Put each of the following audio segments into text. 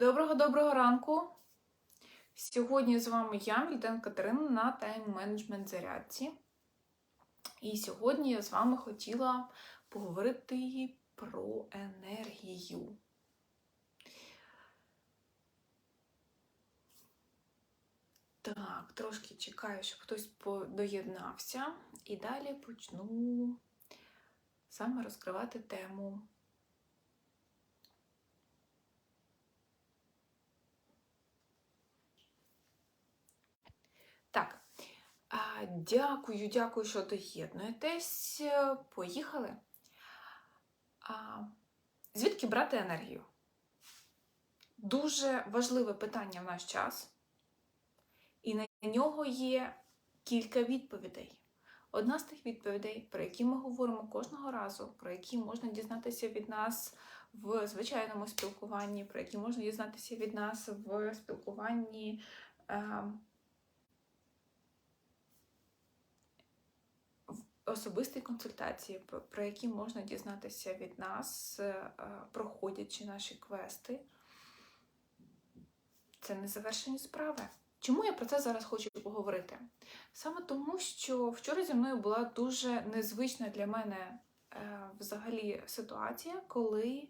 Доброго-доброго ранку! Сьогодні з вами я, Мільтен Катерина, на тайм-менеджмент зарядці. І сьогодні я з вами хотіла поговорити про енергію. Так, трошки чекаю, щоб хтось доєднався, і далі почну саме розкривати тему. Так, а, дякую, дякую, що доєднуєтесь. Поїхали. А, Звідки брати енергію? Дуже важливе питання в наш час, і на нього є кілька відповідей. Одна з тих відповідей, про які ми говоримо кожного разу, про які можна дізнатися від нас в звичайному спілкуванні, про які можна дізнатися від нас в спілкуванні. Е, особистій консультації, про які можна дізнатися від нас, е, проходячи наші квести. Це незавершені справи. Чому я про це зараз хочу поговорити? Саме тому, що вчора зі мною була дуже незвична для мене е, взагалі ситуація, коли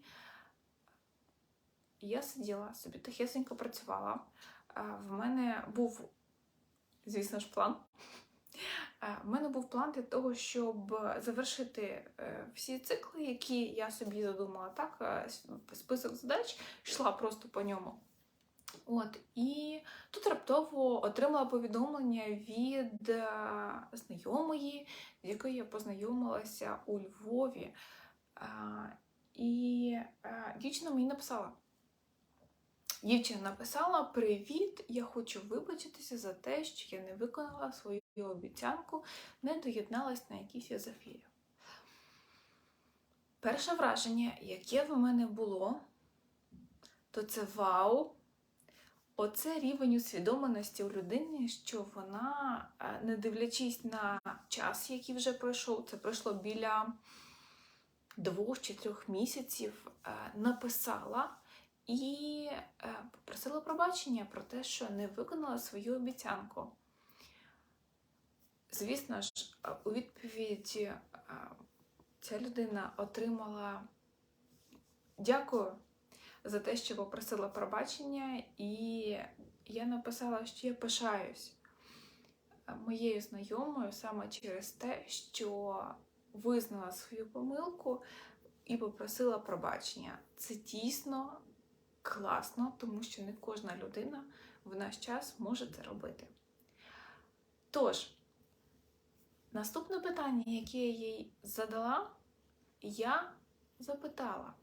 я сиділа собі тихесенько працювала. Е, в мене був, звісно ж, план. Е, мене був план для того, щоб завершити е, всі цикли, які я собі задумала. Так, е, список задач йшла просто по ньому. От, І тут раптово отримала повідомлення від знайомої, з якою я познайомилася у Львові. І дівчина мені написала. Дівчина написала: Привіт! Я хочу вибачитися за те, що я не виконала свою обіцянку, не доєдналась на якійсь із. Перше враження, яке в мене було, то це вау! Оце рівень усвідомленості у людини, що вона, е, не дивлячись на час, який вже пройшов, це пройшло біля двох чи трьох місяців, е, написала і е, попросила пробачення про те, що не виконала свою обіцянку. Звісно ж, у відповіді е, ця людина отримала дякую за те, що попросила пробачення, і я написала, що я пишаюсь е, моєю знайомою саме через те, що визнала свою помилку і попросила пробачення. Це дійсно класно, тому що не кожна людина в наш час може це робити. Тож, наступне питання, яке я їй задала, я запитала,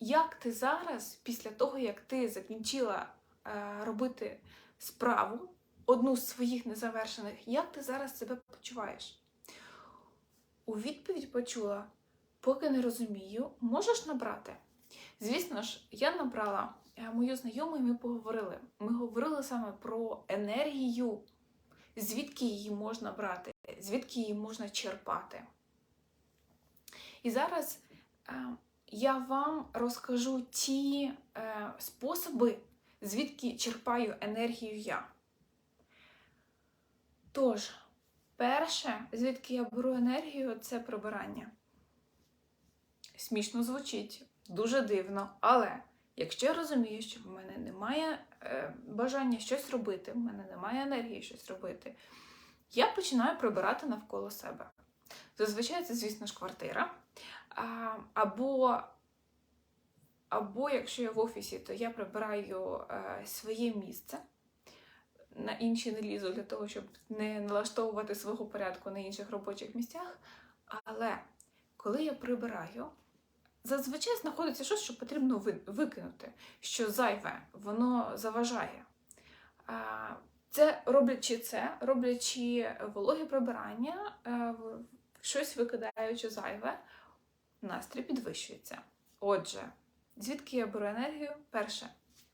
як ти зараз, після того, як ти закінчила е, робити справу, одну з своїх незавершених, як ти зараз себе почуваєш? У відповідь почула, поки не розумію, можеш набрати? Звісно ж, я набрала е, мою знайому, і ми поговорили. Ми говорили саме про енергію, звідки її можна брати, звідки її можна черпати. І зараз е, я вам розкажу ті е, способи, звідки черпаю енергію я. Тож, перше, звідки я беру енергію, це прибирання. Смішно звучить, дуже дивно. Але якщо я розумію, що в мене немає е, бажання щось робити, в мене немає енергії щось робити, я починаю прибирати навколо себе. Зазвичай це, звісно ж, квартира. А, або, або якщо я в офісі, то я прибираю е, своє місце. На інші не лізу для того, щоб не налаштовувати свого порядку на інших робочих місцях. Але коли я прибираю, зазвичай знаходиться щось, що потрібно викинути, що зайве, воно заважає. Це роблячи це, роблячи вологе прибирання, е, щось викидаючи зайве, настрій підвищується. Отже, звідки я беру енергію? Перше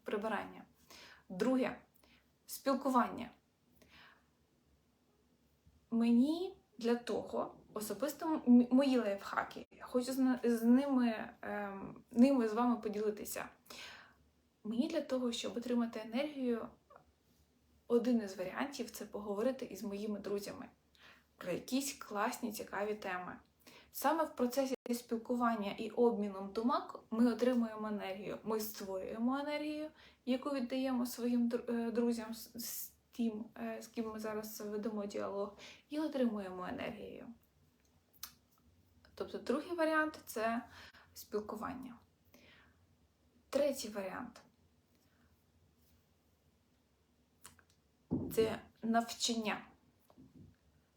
прибирання. Друге спілкування. Мені для того, особисто мої лайфхаки. Я Хочу з, ними, ем, ними з вами поділитися. Мені для того, щоб отримати енергію, один із варіантів це поговорити із моїми друзями про якісь класні, цікаві теми. Саме в процесі спілкування і обміном думок ми отримуємо енергію. Ми створюємо енергію, яку віддаємо своїм е, друзям з- тим, е, з ким ми зараз ведемо діалог, і отримуємо енергію. Тобто, другий варіант це спілкування. Третій варіант це навчання.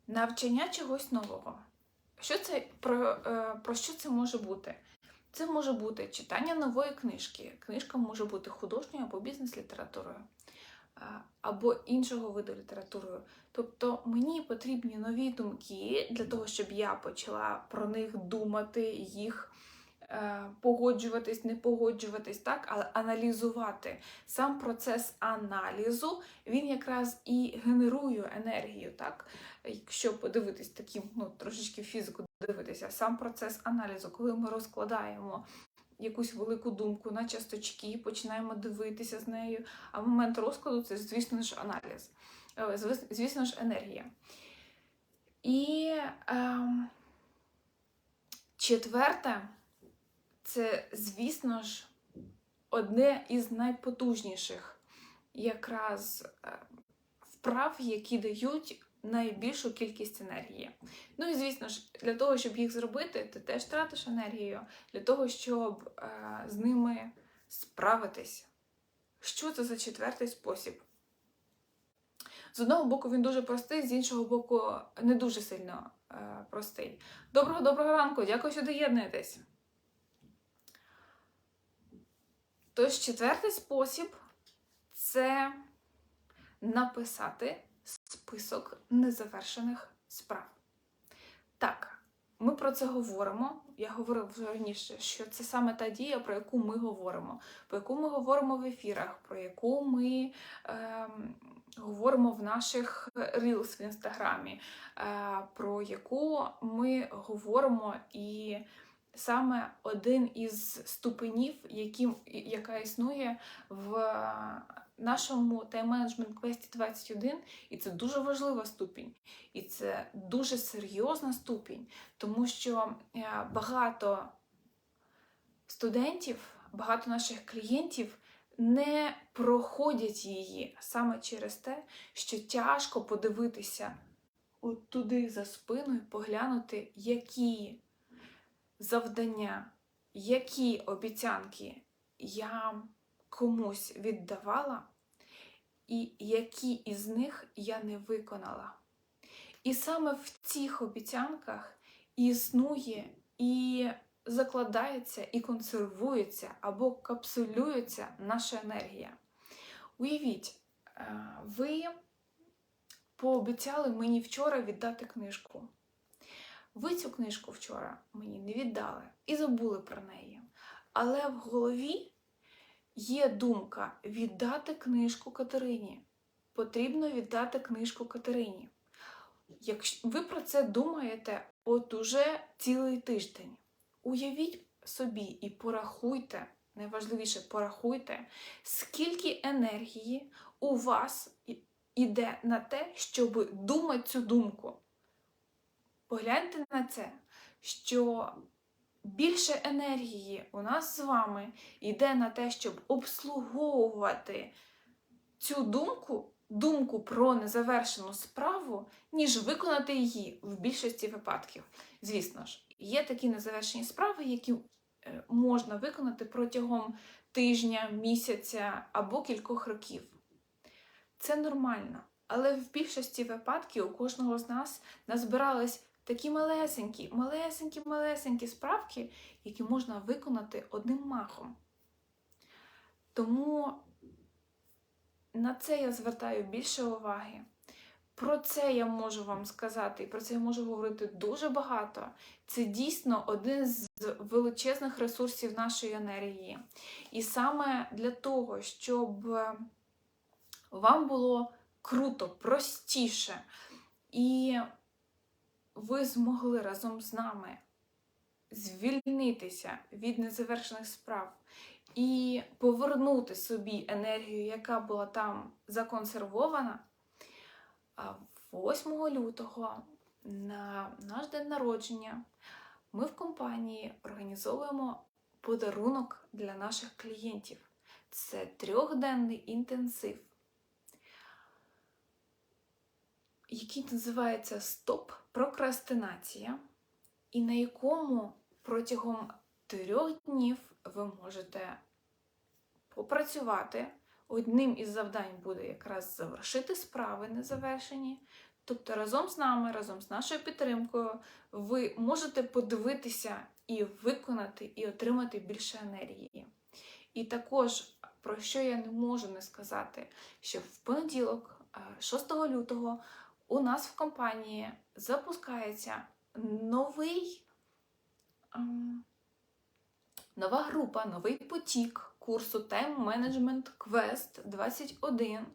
Навчання чогось нового. Що це, про, е, про що це може бути? Це може бути читання нової книжки. Книжка може бути художньою або бізнес-літературою, або іншого виду літературою. Тобто мені потрібні нові думки для того, щоб я почала про них думати, їх е, погоджуватись, не погоджуватись, так, але аналізувати. Сам процес аналізу він якраз і генерує енергію, так? Якщо подивитись таким, ну трошечки фізику дивитися, сам процес аналізу, коли ми розкладаємо якусь велику думку на часточки, починаємо дивитися з нею. А момент розкладу це, звісно ж, аналіз, Е, звісно ж, енергія. І ем, четверте, це, звісно ж, одне із найпотужніших якраз е, вправ, які дають найбільшу кількість енергії. Ну і звісно ж, для того, щоб їх зробити, ти теж тратиш енергію для того, щоб е, з ними справитись. Що це за четвертий спосіб? З одного боку, він дуже простий, з іншого боку, не дуже сильно е, простий. Доброго доброго ранку! Дякую, що доєднуєтесь. Тож, четвертий спосіб це написати список незавершених справ. Так, ми про це говоримо. Я говорила раніше, що це саме та дія, про яку ми говоримо, про яку ми говоримо в ефірах, про яку ми ем, говоримо в наших рілс в інстаграмі, е, про яку ми говоримо і саме один із ступенів, які, яка існує в нашому тайм-менеджмент квесті 21, і це дуже важлива ступінь, і це дуже серйозна ступінь, тому що е, багато студентів, багато наших клієнтів не проходять її саме через те, що тяжко подивитися от туди за спиною, поглянути, які завдання, які обіцянки я комусь віддавала, і які із них я не виконала. І саме в цих обіцянках існує і закладається, і консервується або капсулюється наша енергія. Уявіть, е, ви пообіцяли мені вчора віддати книжку. Ви цю книжку вчора мені не віддали і забули про неї. Але в голові є думка віддати книжку Катерині. Потрібно віддати книжку Катерині. Якщо ви про це думаєте от уже цілий тиждень, уявіть собі і порахуйте, найважливіше порахуйте, скільки енергії у вас іде на те, щоб думати цю думку. Погляньте на це, що більше енергії у нас з вами йде на те, щоб обслуговувати цю думку, думку про незавершену справу, ніж виконати її в більшості випадків. Звісно ж, є такі незавершені справи, які е, можна виконати протягом тижня, місяця або кількох років. Це нормально. Але в більшості випадків у кожного з нас назбирались такі малесенькі, малесенькі, малесенькі справки, які можна виконати одним махом. Тому на це я звертаю більше уваги. Про це я можу вам сказати, і про це я можу говорити дуже багато. Це дійсно один з величезних ресурсів нашої енергії. І саме для того, щоб вам було круто, простіше і ви змогли разом з нами звільнитися від незавершених справ і повернути собі енергію, яка була там законсервована, а 8 лютого на наш день народження ми в компанії організовуємо подарунок для наших клієнтів. Це трьохденний інтенсив, який називається Стоп прокрастинація, і на якому протягом трьох днів ви можете попрацювати. Одним із завдань буде якраз завершити справи незавершені. Тобто разом з нами, разом з нашою підтримкою, ви можете подивитися і виконати, і отримати більше енергії. І також, про що я не можу не сказати, що в понеділок, е, 6 лютого, у нас в компанії запускається новий, ем, нова група, новий потік курсу Time Management Quest 21.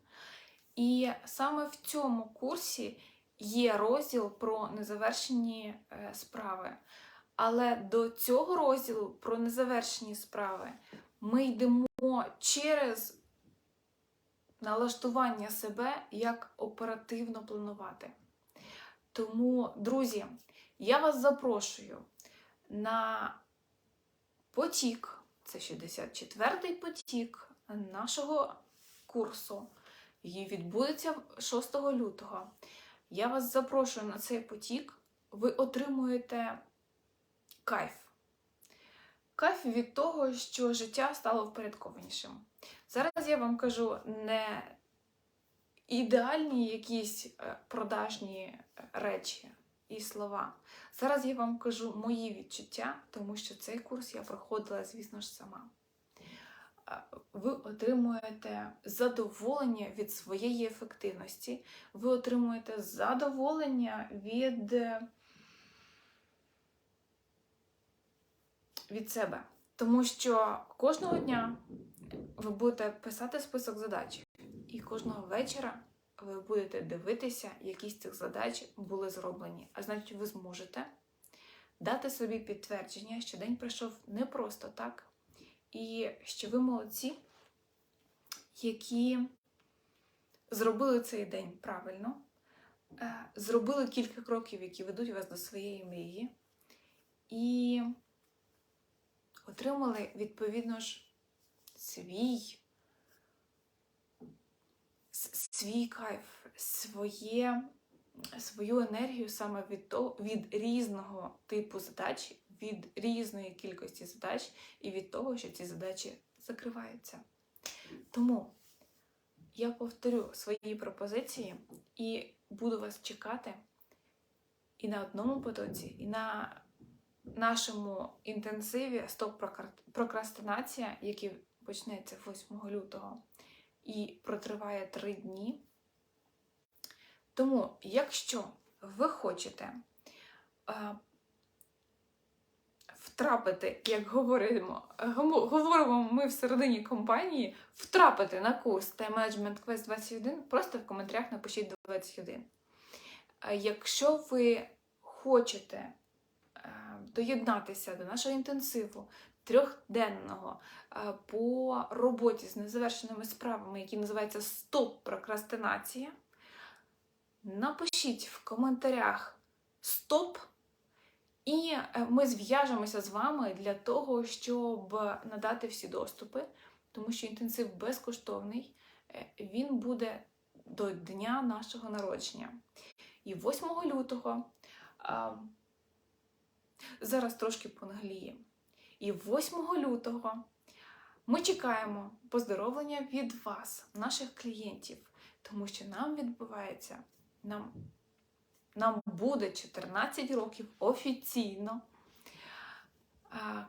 І саме в цьому курсі є розділ про незавершені е, справи. Але до цього розділу про незавершені справи ми йдемо через налаштування себе, як оперативно планувати. Тому, друзі, я вас запрошую на потік, це 64-й потік нашого курсу, який відбудеться 6 лютого. Я вас запрошую на цей потік, ви отримуєте кайф. Кайф від того, що життя стало впорядкованішим. Зараз я вам кажу не ідеальні якісь е, продажні е, речі і слова. Зараз я вам кажу мої відчуття, тому що цей курс я проходила, звісно ж, сама. Е, Ви отримуєте задоволення від своєї ефективності, ви отримуєте задоволення від, від себе. Тому що кожного дня ви будете писати список задач, і кожного вечора ви будете дивитися, які з цих задач були зроблені. А значить, ви зможете дати собі підтвердження, що день пройшов не просто так, і що ви молодці, які зробили цей день правильно, е, зробили кілька кроків, які ведуть вас до своєї мрії, і отримали відповідно ж свій, свій кайф, своє, свою енергію саме від, того, від різного типу задач, від різної кількості задач і від того, що ці задачі закриваються. Тому я повторю свої пропозиції і буду вас чекати і на одному потоці, і на нашому інтенсиві стоп прокрастинація, який почнеться 8 лютого і протриває 3 дні. Тому, якщо ви хочете е, втрапити, як говоримо, говоримо ми всередині компанії, втрапити на курс Time Management Quest 21, просто в коментарях напишіть 21. Е, якщо ви хочете е, доєднатися до нашого інтенсиву трьохденного е, по роботі з незавершеними справами, який називається Стоп прокрастинація, напишіть в коментарях Стоп, і е, ми зв'яжемося з вами для того, щоб надати всі доступи, тому що інтенсив безкоштовний, е, він буде до дня нашого народження. І 8 лютого зараз трошки понагліє. І 8 лютого ми чекаємо поздоровлення від вас, наших клієнтів, тому що нам відбувається, нам, нам буде 14 років офіційно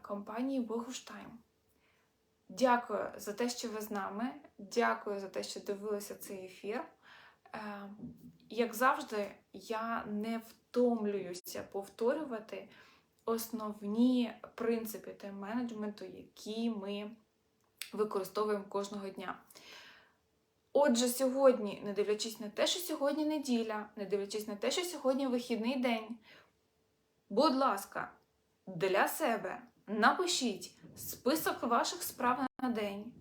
компанії Богуштайм. Дякую за те, що ви з нами. Дякую за те, що дивилися цей ефір. Е, як завжди, я не втомлююся повторювати основні принципи тайм-менеджменту, які ми використовуємо кожного дня. Отже, сьогодні, не дивлячись на те, що сьогодні неділя, не дивлячись на те, що сьогодні вихідний день, будь ласка, для себе напишіть список ваших справ на день.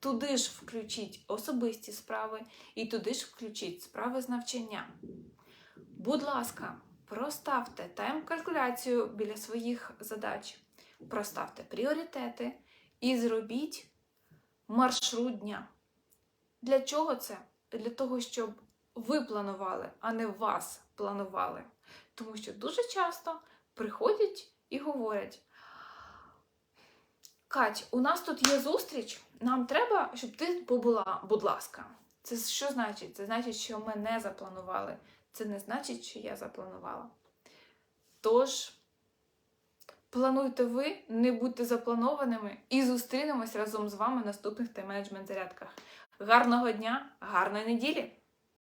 Туди ж включіть особисті справи і туди ж включіть справи з навчання. Будь ласка, проставте тайм-калькуляцію біля своїх задач, проставте пріоритети і зробіть маршрут дня. Для чого це? Для того, щоб ви планували, а не вас планували. Тому що дуже часто приходять і говорять: Кать, у нас тут є зустріч, нам треба, щоб ти побула, будь ласка. Це що значить? Це значить, що ми не запланували. Це не значить, що я запланувала. Тож, плануйте ви, не будьте запланованими і зустрінемось разом з вами в наступних тайм-менеджмент зарядках. Гарного дня, гарної неділі!